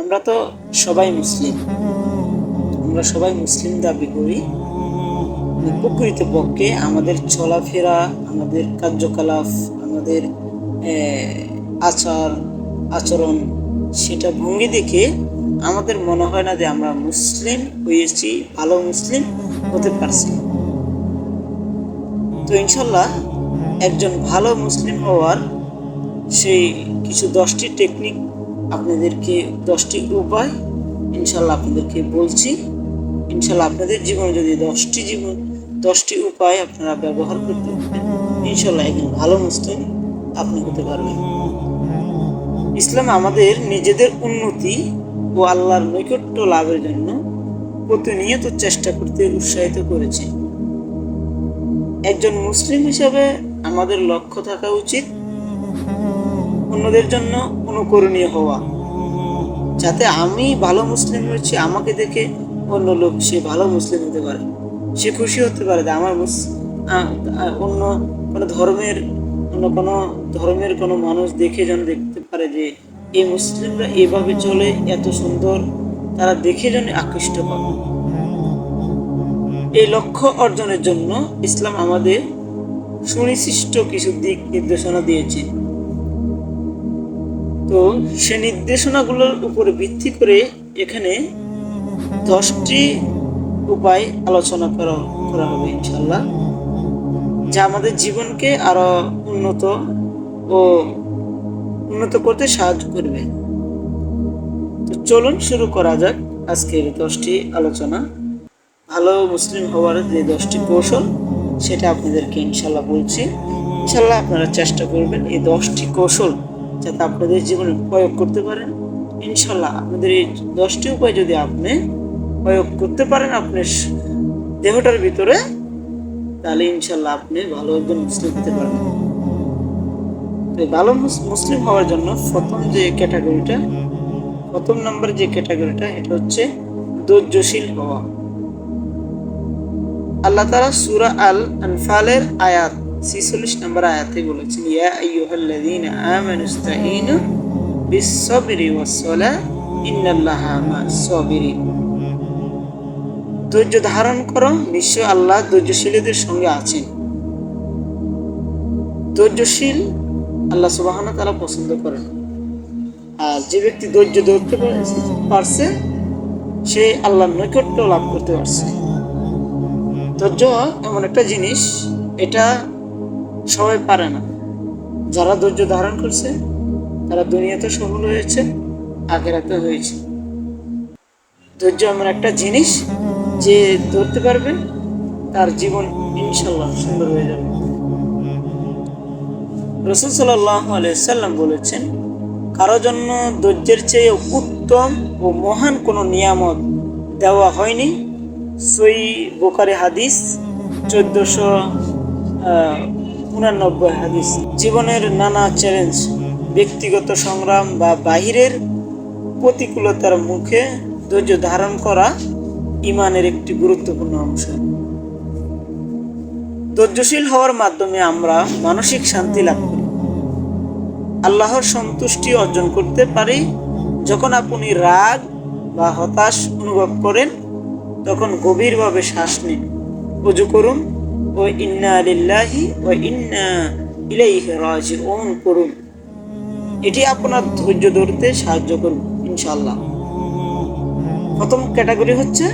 আমরা তো সবাই মুসলিম। আমরা সবাই মুসলিম দাবি করি। প্রকৃত পক্ষে আমাদের চলাফেরা, আমাদের কার্যকলাপ, আমাদের আচার, আচরণ, সেটা ভঙ্গি দেখে আমাদের মনে হয় না যে আমরা মুসলিম হয়েছি, ভালো মুসলিম হতে পারছি। তো ইনশাল্লাহ একজন ভালো মুসলিম হওয়ার সেই কিছু দশটি টেকনিক আপনাদেরকে দশটি উপায় ইনশাল্লাহ আপনাদেরকে বলছি। ইনশাল্লাহ আপনাদের জীবনে যদি দশটি জীবন, দশটি উপায় আপনারা ব্যবহার করতে পারেন, ইনশাল্লাহ একজন ভালো মুসলিম আপনি হতে পারবেন। ইসলাম আমাদের নিজেদের উন্নতি ও আল্লাহর নৈকট্য লাভের জন্য প্রতিনিয়ত চেষ্টা করতে উৎসাহিত করেছে। একজন মুসলিম হিসাবে আমাদের লক্ষ্য থাকা উচিত অন্যদের জন্য অনুকরণীয় হওয়া। যাতে আমি ভালো মুসলিম হয়েছি, আমাকে দেখে অন্য লোক সে ভালো মুসলিম হতে পারে, সে খুশি হতে পারে যে আমার অন্য কোনো ধর্মের, অন্য কোনো ধর্মের কোনো মানুষ দেখে যেন দেখতে পারে যে এই মুসলিমরা এভাবে চলে, এত সুন্দর, তারা দেখে যেন আকৃষ্ট পাবে এই লক্ষ্য অর্জনের জন্য ইসলাম আমাদের সুনির্দিষ্ট কিছু দিক নির্দেশনা দিয়েছে। তো সে নির্দেশনাগুলোর উপরে ভিত্তি করে এখানে দশটি উপায় আলোচনা করা করা হবে ইনশাল্লাহ যা আমাদের জীবনকে আরও উন্নত ও উন্নত করতে সাহায্য করবে। তো চলুন শুরু করা যাক আজকের দশটি আলোচনা। ভালো মুসলিম হওয়ার যে দশটি কৌশল, সেটা আপনাদেরকে ইনশাল্লাহ বলছি। ইনশাল্লাহ আপনারা চেষ্টা করবেন এই দশটি কৌশল যাতে আপনাদের জীবনে প্রয়োগ করতে পারেন। ইনশাল্লাহ আপনাদের এই দশটি উপায় যদি আপনি প্রয়োগ করতে পারেন আপনার দেহটার ভিতরে, তাহলে ইনশাল্লাহ আপনি ভালো একজন মুসলিম হতে পারবেন। ভালো মুসলিম হওয়ার জন্য প্রথম যে ক্যাটাগরিটা, প্রথম নম্বর যে ক্যাটাগরিটা, এটা হচ্ছে ধৈর্যশীল হওয়া। আল্লাহ তারা সুরা আল আনফালের আয়াত ছিচল্লিশ নম্বর আয়াতে বলেছেন, ইয়া আইয়ুহাল্লাযীনা আমানুস্তাঈনু বিস-সাবরি ওয়াস-সালাহ, ইন্নাল্লাহা মা'আস-সাবিরিন ধৈর্য ধারণ করো, নিশ্চয় আল্লাহ ধৈর্যশীলদের সঙ্গে আছেন। ধৈর্যশীল আল্লাহ সুবহানাহু ওয়া তাআলা পছন্দ করেন আর যে ব্যক্তি ধৈর্য ধরতে পারছে সে আল্লাহর নৈকট্য লাভ করতে পারছে। ধৈর্য এমন একটা জিনিস, এটা সবাই পারে না। যারা ধৈর্য ধারণ করছে, তারা দুনিয়াতে সফল হয়েছে, আখেরাতে হয়েছে। ধৈর্য এমন একটা জিনিস যে ধরতে পারবে, তার জীবন ইনশাল্লাহ সুন্দর হয়ে যাবে। রসুল সাল্লাহ সাল্লাম বলেছেন, কারও জন্য ধৈর্যের চেয়ে উত্তম ও মহান কোনো নিয়ামত দেওয়া হয়নি। সই বোকারে হাদিস চোদ্দশো উনানব্বই হাদিস। জীবনের নানা চ্যালেঞ্জ ব্যক্তিগত সংগ্রাম বা বাহিরের প্রতিকূলতার মুখে ধৈর্য ধারণ করা ইমানের একটি গুরুত্বপূর্ণ অংশ। ধৈর্যশীল হওয়ার মাধ্যমে আমরা মানসিক শান্তি লাভ করি। আল্লাহর সন্তুষ্টি অর্জন করতে পারি। যখন আপনি রাগ বা হতাশ অনুভব করেন, তখন গভীরভাবে শ্বাস নিন। উজু করুন। ও ইন্না লিল্লাহি ও ইন্না ইলাইহি রাজিউন করুন এটি আপনার ধৈর্য ধরতে সাহায্য করবে ইনশাআল্লাহ। প্রথম ক্যাটাগরি হচ্ছে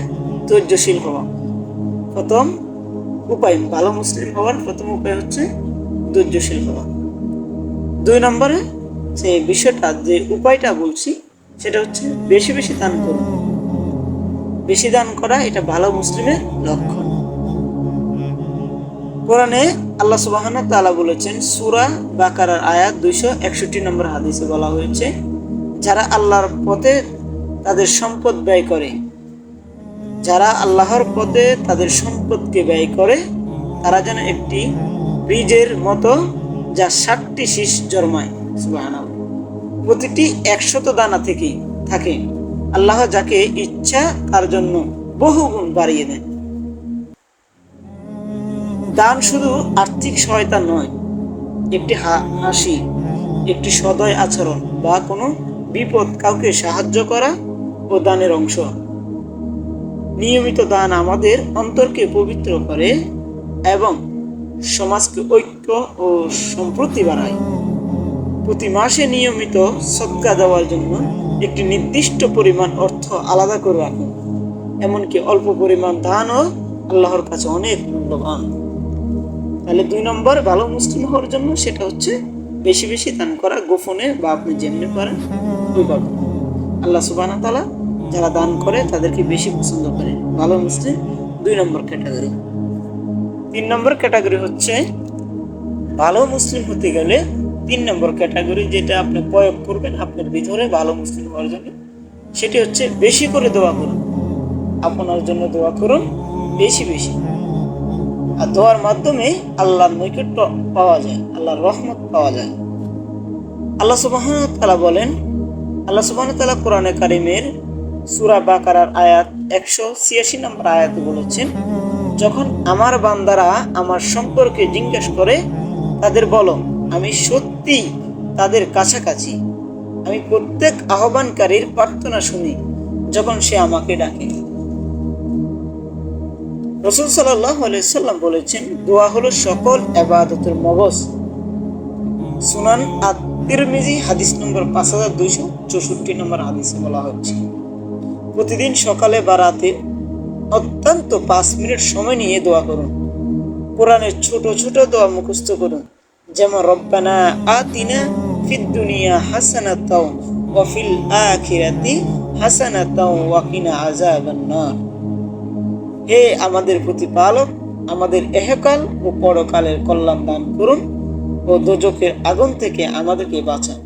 ধৈর্যশীল হওয়া। প্রথম উপায়, ভালো মুসলিম হওয়ার প্রথম উপায় হচ্ছে ধৈর্যশীল হওয়া। দুই নম্বরে যে বিষয়টা, যে উপায়টা বলছি, সেটা হচ্ছে বেশি বেশি দান করুন বেশি দান করা এটা ভালো মুসলিমের লক্ষণ কোরআনে আল্লাহ সুবাহান তালা বলেছেন, সুরা বাকারার আয়াত দুইশো একষট্টি নম্বর হাদিসে বলা হয়েছে, যারা আল্লাহর পথে তাদের সম্পদ ব্যয় করে, যারা আল্লাহর পথে তাদের সম্পদকে ব্যয় করে, তারা যেন একটি বীজের মতো যা ষাটটি শীষ জন্মায়, সুবহানাল্লাহ। প্রতিটি একশত দানা থেকে থাকে আল্লাহ যাকে ইচ্ছা তার জন্য বহু গুণ বাড়িয়ে দেন দান শুধু আর্থিক সহায়তা নয়, একটি হাসি, একটি সদয় আচরণ বা কোনো বিপদ কাউকে সাহায্য করা ও দানের অংশ। নিয়মিত দান আমাদের অন্তরকে পবিত্র করে এবং সমাজকে ঐক্য ও সম্প্রতি বাড়ায়। প্রতি মাসে নিয়মিত সৎকা দেওয়ার জন্য একটি নির্দিষ্ট পরিমাণ অর্থ আলাদা করে রাখুন। এমনকি অল্প পরিমাণ দানও আল্লাহর কাছে অনেক মূল্যবান। তাহলে দুই নম্বর, ভালো মুসলিম হওয়ার জন্য সেটা হচ্ছে বেশি বেশি দান করা, গোপনে বা আপনি যেমনি ওইভাবে আল্লাহ সুবাহ তালা যারা দান করে তাদেরকে বেশি পছন্দ করে ভালো মুসলিম, দুই নম্বর ক্যাটাগরি। তিন নম্বর ক্যাটাগরি হচ্ছে ভালো মুসলিম হতে গেলে তিন নম্বর ক্যাটাগরি যেটা আপনি প্রয়োগ করবেন আপনার ভিতরে ভালো মুসলিম হওয়ার জন্য, সেটি হচ্ছে বেশি করে দোয়া করুন। আপনার জন্য দোয়া করুন বেশি বেশি। আর দোয়ার মাধ্যমে আল্লাহর নৈকট্য পাওয়া যায়, আল্লাহর রহমত পাওয়া যায়। আল্লাহ সুবাহ তালা বলেন, আল্লাহ সুবাহ তালা কোরআনে কারিমের সুরা বাকারার আয়াত একশো ছিয়াশি নম্বর আয়াতে বলেছেন, যখন আমার বান্দারা আমার সম্পর্কে জিজ্ঞেস করে, তাদের বলো, আমি সত্যি তাদের কাছাকাছি। আমি প্রত্যেক আহ্বানকারীর প্রার্থনা শুনি, যখন সে আমাকে ডাকে। রসুল সাল্লাম বলেছেন, দোয়া হলো সকল আবাদতের মগজ। সুনান আত্মিরমিজি হাদিস নম্বর পাঁচ হাজার দুইশো চৌষট্টি নম্বর হাদিসে বলা হচ্ছে, প্রতিদিন সকালে বা রাতে অত্যন্ত পাঁচ মিনিট সময় নিয়ে দোয়া করুন। কোরআনের ছোট ছোট দোয়া মুখস্থ করুন, যেমন, রব্বানা আতিনা ফিদ দুনিয়া হাসানাতাও ওয়া ফিল আখিরাতি হাসানাতাও ওয়া কিনা আযাবান নার। হে আমাদের প্রতিপালক, আমাদের এহকাল ও পরকালের কল্যাণ দান করুন ও দোজকের আগুন থেকে আমাদেরকে বাঁচান।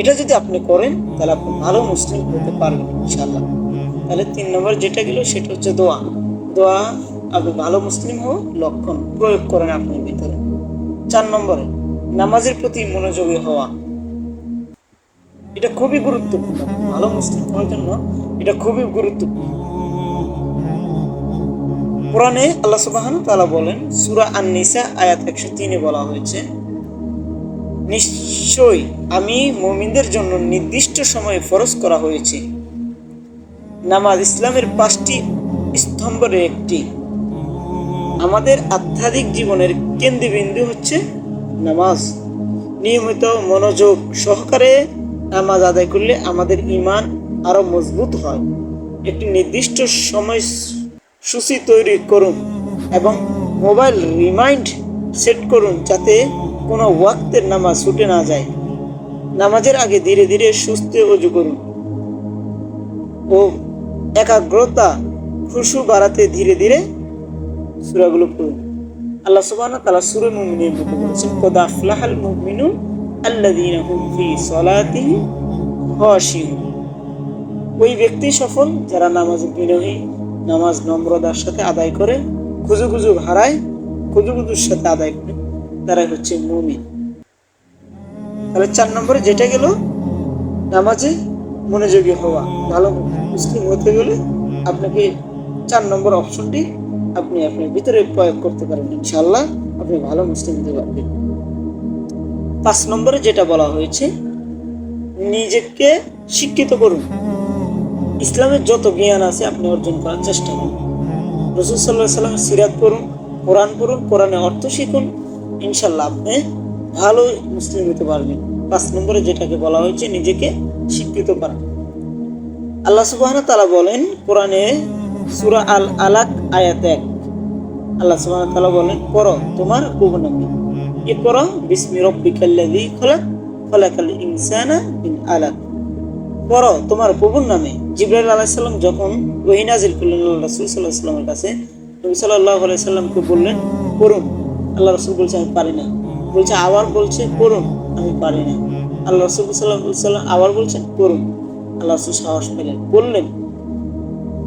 এটা যদি আপনি করেন, তাহলে আপনি ভালো মুসলিম হতে পারবেন ইনশাল্লাহ তাহলে তিন নম্বর যেটা গেল, সেটা হচ্ছে দোয়া। দোয়া আপনি ভালো মুসলিম হও লক্ষণ প্রয়োগ করেন আপনার ভিতরে। চার নম্বরে, নামাজের প্রতি মনোযোগী হওয়া। এটা খুবই গুরুত্বপূর্ণ। ভালো মুসলিম হওয়ার জন্য এটা খুবই গুরুত্বপূর্ণ কোরআনে আল্লাহ সুবাহান তালা বলেন, সুরা আন নিসা আয়াত একশো তিনে বলা হয়েছে, নিশ্চয়ই আমি মুমিনদের জন্য নির্দিষ্ট সময়ে ফরজ করা হয়েছে। নামাজ ইসলামের পাঁচটি স্তম্ভের একটি। আমাদের আধ্যাত্মিক জীবনের কেন্দ্রবিন্দু হচ্ছে নামাজ। নিয়মিত মনোযোগ সহকারে নামাজ আদায় করলে আমাদের ইমান আরও মজবুত হয়। একটি নির্দিষ্ট সময় সূচি তৈরি করুন এবং মোবাইল রিমাইন্ড সেট করুন যাতে কোনো ওয়াক্তের নামাজ ছুটে না যায়। নামাজের আগে ধীরে ধীরে সুস্থ অজু করুন ও একাগ্রতা, খুশু বাড়াতে ধীরে ধীরে সুরাগুলো পড়ুন। আল্লাহ সুবহানাহু তাআলা সূরা মুমিনের মধ্যে বলেছেন, কদ আফলাহাল মুমিনুন আল্লাযীনা হুম ফি খাশিউন। ওই ব্যক্তি সফল যারা নামাজ বিনয়ী নামাজ নম্রতার সাথে আদায় করে, খুজু খুজু হারায়, খুজু খুজুর সাথে আদায় করে তারাই হচ্ছে মুমিন। তাহলে চার নম্বরে যেটা গেল, নামাজে মনোযোগী হওয়া। ভালো মুসলিম হতে গেলে আপনাকে চার নম্বর অপশনটি আপনি আপনার ভিতরে প্রয়োগ করতে পারেন ইনশাল্লাহ আপনি ভালো মুসলিম হতে পারবেন। পাঁচ নম্বরে যেটা বলা হয়েছে, নিজেকে শিক্ষিত করুন। ইসলামের যত জ্ঞান আছে আপনি অর্জন করার চেষ্টা করুন। রসুল সাল্লাহ সাল্লামের সিরাত পড়ুন, কোরআন পড়ুন, কোরআনের অর্থ শিখুন। ইনশাল্লাহ আপনি ভালো মুসলিম হতে পারবেন। পাঁচ নম্বরে যেটাকে বলা হয়েছে, নিজেকে শিক্ষিত করা। আল্লাহ সুবাহ তালা বলেন, কোরআনে সুরা আল আলাক আয়াত এক। আল্লাহ সুবাহ তালা বলেন করো তোমার কুবনামি এ করো বিসমি রব্বিকাল্লাযী খলাক খলাকাল ইনসানা মিন আলাক। পড়ো তোমার প্রভুর নামে জিব্রাইল আলাইসাল্লাম যখন ওহি করলেন আল্লাহ রসুল সাল্লাহ সাল্লামের কাছে, নবী সাল্লাহ আলাইসাল্লামকে বললেন, করুন। আল্লাহ রসুল বলছে, আমি পারি না। বলছে আবার বলছে, করুন। আমি পারি না। আল্লাহ রসুল সাল্লাহ সাল্লাম আবার বলছেন, করুন। আল্লাহ রসুল সাহস পেলেন, বললেন,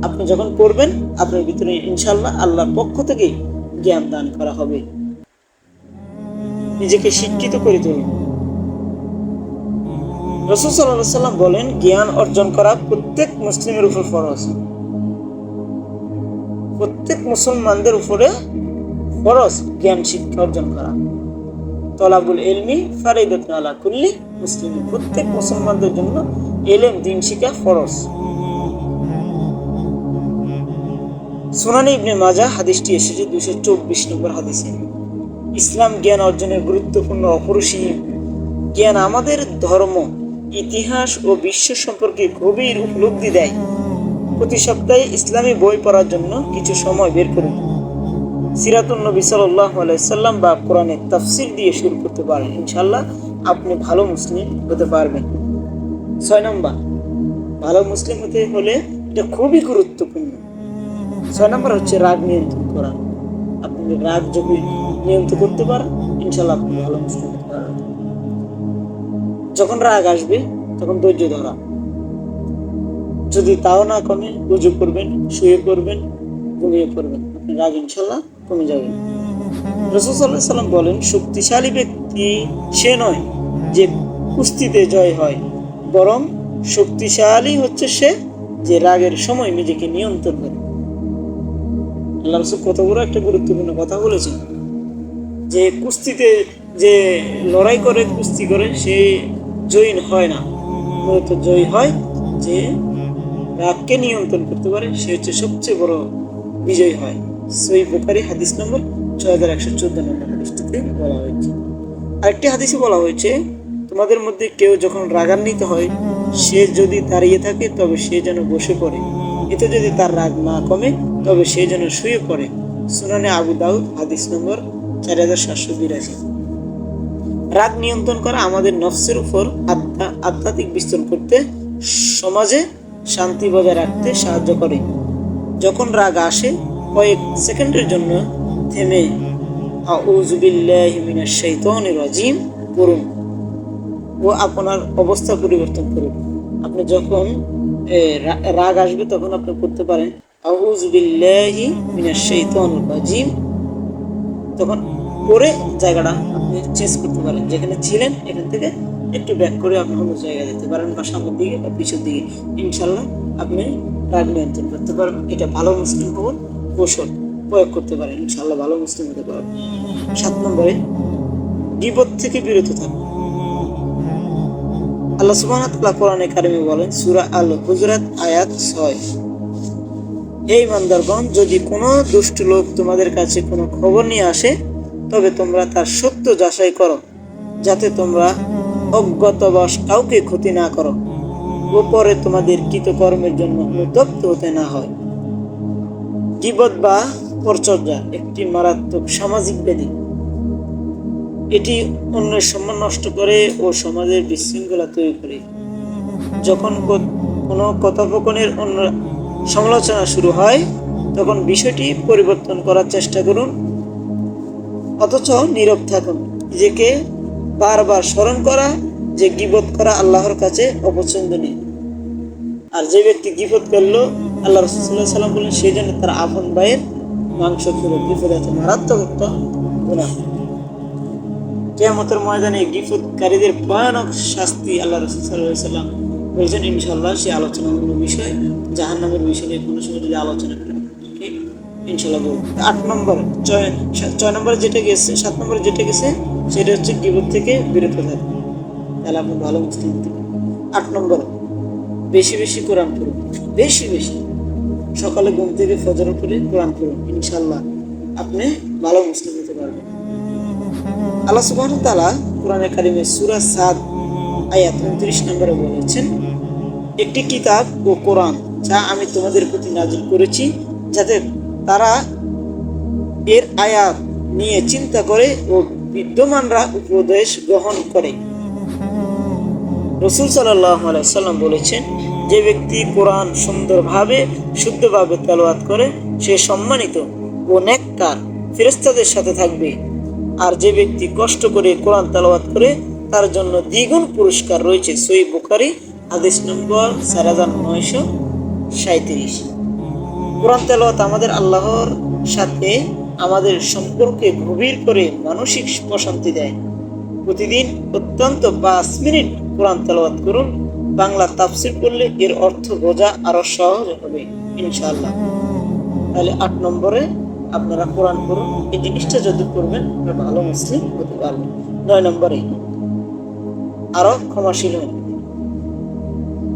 আপনি যখন পড়বেন আপনার ভিতরে ইনশাল্লাহ আল্লাহর পক্ষ থেকে জ্ঞান দান করা হবে। নিজেকে শিক্ষিত করে তুলুন। রসুল সাল্লাম বলেন, জ্ঞান অর্জন করা প্রত্যেক মুসলিমের উপর ফরজ। প্রত্যেক মুসলমানদের উপরে ফরজ জ্ঞান শিক্ষা অর্জন করা। তলাবুল এলমি ফারিদাতুন আলা কুল্লি মুসলিম। প্রত্যেক মুসলমানদের জন্য এলেম দিন শিক্ষা ফরজ। সুনানি ইবনে মাজা হাদিসটি এসেছে দুশো চব্বিশ নম্বর হাদিসে। ইসলাম জ্ঞান অর্জনের গুরুত্বপূর্ণ অপরিসীম। জ্ঞান আমাদের ধর্ম। ইতিহাস ও বিশ্ব সম্পর্কে গভীর উপলব্ধি দেয়। প্রতি সপ্তাহে ইসলামী বই পড়ার জন্য কিছু সময় বের করুন সিরাতুল নবী সাল্লাহ আলাইসাল্লাম বা কোরআনের তাফসির দিয়ে শুরু করতে পারেন। ইনশাল্লাহ আপনি ভালো মুসলিম হতে পারবেন। ছয় নম্বর, ভালো মুসলিম হতে হলে এটা খুবই গুরুত্বপূর্ণ। ছয় নম্বর হচ্ছে রাগ নিয়ন্ত্রণ করা। আপনি রাগ যদি নিয়ন্ত্রণ করতে পারেন ইনশাল্লাহ আপনি ভালো মুসলিম যখন রাগ আসবে, তখন ধৈর্য ধরা। যদি তাও না কমে উজু করবেন, শুয়ে পড়বেন, ঘুমিয়ে পড়বেন। আপনি রাগ ইনশাল্লাহ কমে যাবে। রসুল সাল্লাহ সাল্লাম বলেন, শক্তিশালী ব্যক্তি সে নয় যে কুস্তিতে জয় হয়, বরং শক্তিশালী হচ্ছে সে যে রাগের সময় নিজেকে নিয়ন্ত্রণ করে। আল্লাহ রসুল কত বড় একটা গুরুত্বপূর্ণ কথা বলেছেন। যে কুস্তিতে যে লড়াই করে, কুস্তি করে, সে জয়ী হয় না। মূলত জয়ী হয় যে রাগকে নিয়ন্ত্রণ করতে পারে, সে হচ্ছে সবচেয়ে বড় বিজয় হয়। সই বোকারি হাদিস নম্বর ছয় হাজার একশো চোদ্দ নম্বর হাদিসটিতে বলা হয়েছে। আরেকটি হাদিসে বলা হয়েছে, তোমাদের মধ্যে কেউ যখন রাগান্বিত হয়, সে যদি দাঁড়িয়ে থাকে, তবে সে যেন বসে পড়ে। এতে যদি তার রাগ না কমে, তবে সে যেন শুয়ে পড়ে। সুনানে আবু দাউদ হাদিস নম্বর চার হাজার সাতশো বিরাশি। রাগ নিয়ন্ত্রণ করা আমাদের নফসের উপর আত্মা আধ্যাত্মিক বিস্তার করতে সমাজে শান্তি বজায় রাখতে সাহায্য করে। যখন রাগ আসে, কয়েক সেকেন্ডের জন্য থেমে রাজিম করুন ও আপনার অবস্থা পরিবর্তন করুন। আপনি যখন রাগ আসবে, তখন আপনি করতে পারেন আউজুবিল্লাহি মিনাশ শাইতানির রাজিম তখন পরে জায়গাটা আপনি চেঞ্জ করতে পারেন। যেখানে ছিলেন, এখান থেকে একটু ব্যাক করে আপনি অন্য জায়গায় যেতে পারেন বা সামনের দিকে বা পিছের দিকে। ইনশাল্লাহ আপনি রাগ নিয়ন্ত্রণ করতে পারবেন। এটা ভালো মুসলিম হওয়ার কৌশল প্রয়োগ করতে পারেন। ইনশাল্লাহ ভালো মুসলিম হতে পারবেন। সাত নম্বরে, বিপদ থেকে বিরত থাকুন। আল্লাহ সুবহানাহু ওয়া তাআলা কোরআনে বলেন, সূরা আল হুজরাত, আয়াত 6 এই বান্দারগণ যদি কোনো দুষ্ট লোক তোমাদের কাছে কোনো খবর নিয়ে আসে তবে তোমরা তার সত্য যাচাই করো, যাতে তোমরা অজ্ঞাতবশ কাউকে ক্ষতি না করো ও পরে তোমাদের কৃতকর্মের জন্য অনুতপ্ত হতে না হয়। গিবত বা পরচর্যা একটি মারাত্মক সামাজিক ব্যাধি। এটি অন্যের সম্মান নষ্ট করে ও সমাজের বিশৃঙ্খলা তৈরি করে। যখন কোনো কথোপকথনের অন্য সমালোচনা শুরু হয়, তখন বিষয়টি পরিবর্তন করার চেষ্টা করুন। অথচ নীরব থাকুন। নিজেকে বারবার স্মরণ করা, যে গিবত করা আল্লাহর কাছে অপছন্দনীয়। আর যে ব্যক্তি গিবত করল, আল্লাহ রসুল্লাহ সাল্লাম বললেন সেই জন্য তার আপন ভাইয়ের মাংস খেলো। গিফত এত মারাত্মক একটা গুনাহ। কেয়ামতের ময়দানে গিফতকারীদের ভয়ানক শাস্তি আল্লাহ রসুল সাল্লাম বলছেন। ইনশাল্লাহ সে আলোচনামূলক বিষয় জাহান নামের বিষয় নিয়ে কোনো সময় যদি আলোচনা ঠিক ইনশাল্লাহ বলব। আট নম্বর, ছয় ছয় নম্বরে যেটা গেছে, সাত নম্বরে যেটা গেছে, সেটা হচ্ছে গিবত থেকে বিরত থাকা তাহলে আপনি ভালো মুসলিম হতে আট নম্বর, বেশি বেশি কোরআন পড়ুন। বেশি বেশি। সকালে ঘুম থেকে ফজর করে কোরআন পড়ুন ইনশাল্লাহ আপনি ভালো মুসলিম হতে পারবেন। আল্লাহ সুবহান তাআলা কোরআনে কারিমে সূরা সাদ, আয়াত 29 নম্বরে বলেছেন, একটি কিতাব ও কোরআন যা আমি তোমাদের প্রতি নাজিল করেছি যাতে তারা এর আয়াত নিয়ে চিন্তা করে ও বিদ্যমানরা উপদেশ গ্রহণ করে। রসুল সাল্লাম বলেছেন, যে ব্যক্তি কোরআন সুন্দরভাবে, শুদ্ধভাবে তেলাওয়াত করে, সে সম্মানিত ও নেককার ফেরেস্তাদের সাথে থাকবে। আর যে ব্যক্তি কষ্ট করে কোরআন তেলাওয়াত করে, তার জন্য দ্বিগুণ পুরস্কার রয়েছে। সই বুখারি, হাদিস নম্বর চার হাজার নয়শো সাঁত্রিশ কোরআন তেলাওয়াত আমাদের আল্লাহর সাথে আমাদের সম্পর্কে গভীর করে মানসিক প্রশান্তি দেয়। প্রতিদিন অত্যন্ত পাঁচ মিনিট কোরআন তেলাওয়াত করুন। বাংলা তাফসির করলে এর অর্থ বোঝা আরও সহজ হবে, ইনশাআল্লাহ। তাহলে আট নম্বরে আপনারা কোরআন করুন এই জিনিসটা যদি করবেন ভালো মুসলিম হতে পারবেন। নয় নম্বরে, আরও ক্ষমাশীল হন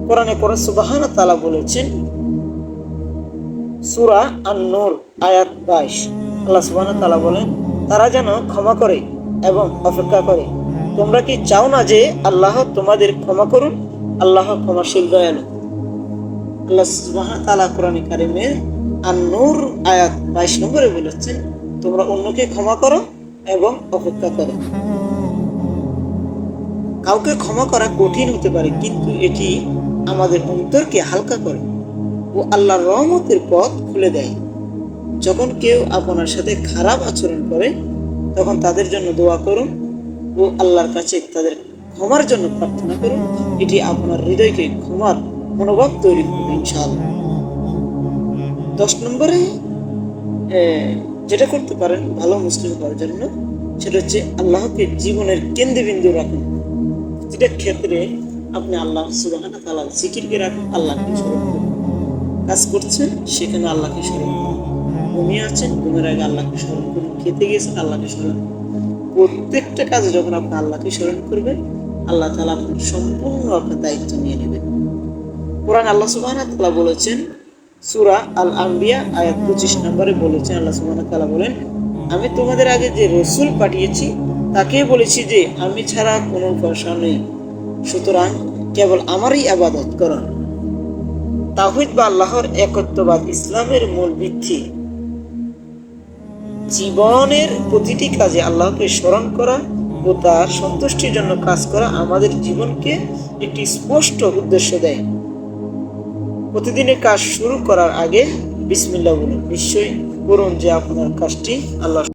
কোরআনে করে সুবাহান তালা বলেছেন সুরা আন নূর আয়াত বাইশ। আল্লাহ সুবাহ তালা বলেন, তারা যেন ক্ষমা করে এবং অপেক্ষা করে। তোমরা কি চাও না যে আল্লাহ তোমাদের ক্ষমা করুন? আল্লাহ ক্ষমাশীল, দয়ালু। আল্লাহ সুবাহ তালা কোরআন কারিমের আর নূর আয়াত বাইশ নম্বরে বলেছেন তোমরা অন্যকে ক্ষমা করো এবং অপেক্ষা করো। কাউকে ক্ষমা করা কঠিন হতে পারে, কিন্তু এটি আমাদের অন্তরকে হালকা করে। ও আল্লাহর রহমতের পথ খুলে দেয়। যখন কেউ আপনার সাথে খারাপ আচরণ করে, তখন তাদের জন্য দোয়া করুন ও আল্লাহর কাছে তাদের ক্ষমার জন্য প্রার্থনা করুন। এটি আপনার হৃদয়কে ক্ষমার মনোভাব তৈরি করবে ইনশাআল্লাহ। দশ নম্বরে যেটা করতে পারেন ভালো মুসলিম হওয়ার জন্য, সেটা হচ্ছে আল্লাহকে জীবনের কেন্দ্রবিন্দু রাখুন। প্রতিটা ক্ষেত্রে আপনি আল্লাহ সুবাহ তালা জিকিরকে রাখুন, আল্লাহকে স্মরণ করুন। কাজ করছেন, সেখানে আল্লাহকে স্মরণ করুন। ঘুমিয়ে আছেন, ঘুমের আগে আল্লাহকে স্মরণ করুন। খেতে গিয়েছেন, আল্লাহকে স্মরণ প্রত্যেকটা কাজে যখন আপনি আল্লাহকে স্মরণ করবেন, আল্লাহ তালা আপনার সম্পূর্ণ আপনার দায়িত্ব নিয়ে নেবেন। কোরআন আল্লাহ সুবাহ তালা বলেছেন, সুরা আল আম্বিয়া আয়াত পঁচিশ নম্বরে বলেছেন, আল্লাহ সুবাহ তালা বলেন, আমি তোমাদের আগে যে রসুল পাঠিয়েছি, তাকে বলেছি যে, আমি ছাড়া কোনো উপাসা নেই। সুতরাং কেবল আমারই আবাদত করো। তাহিদ বা আল্লাহর একত্ববাদ ইসলামের মূল ভিত্তি। জীবনের প্রতিটি কাজে আল্লাহকে স্মরণ করা ও তার সন্তুষ্টির জন্য কাজ করা আমাদের জীবনকে একটি স্পষ্ট উদ্দেশ্য দেয়। প্রতিদিনের কাজ শুরু করার আগে বিসমিল্লাহ বলুন, নিশ্চয়ই করুন যে আপনার কাজটি আল্লাহ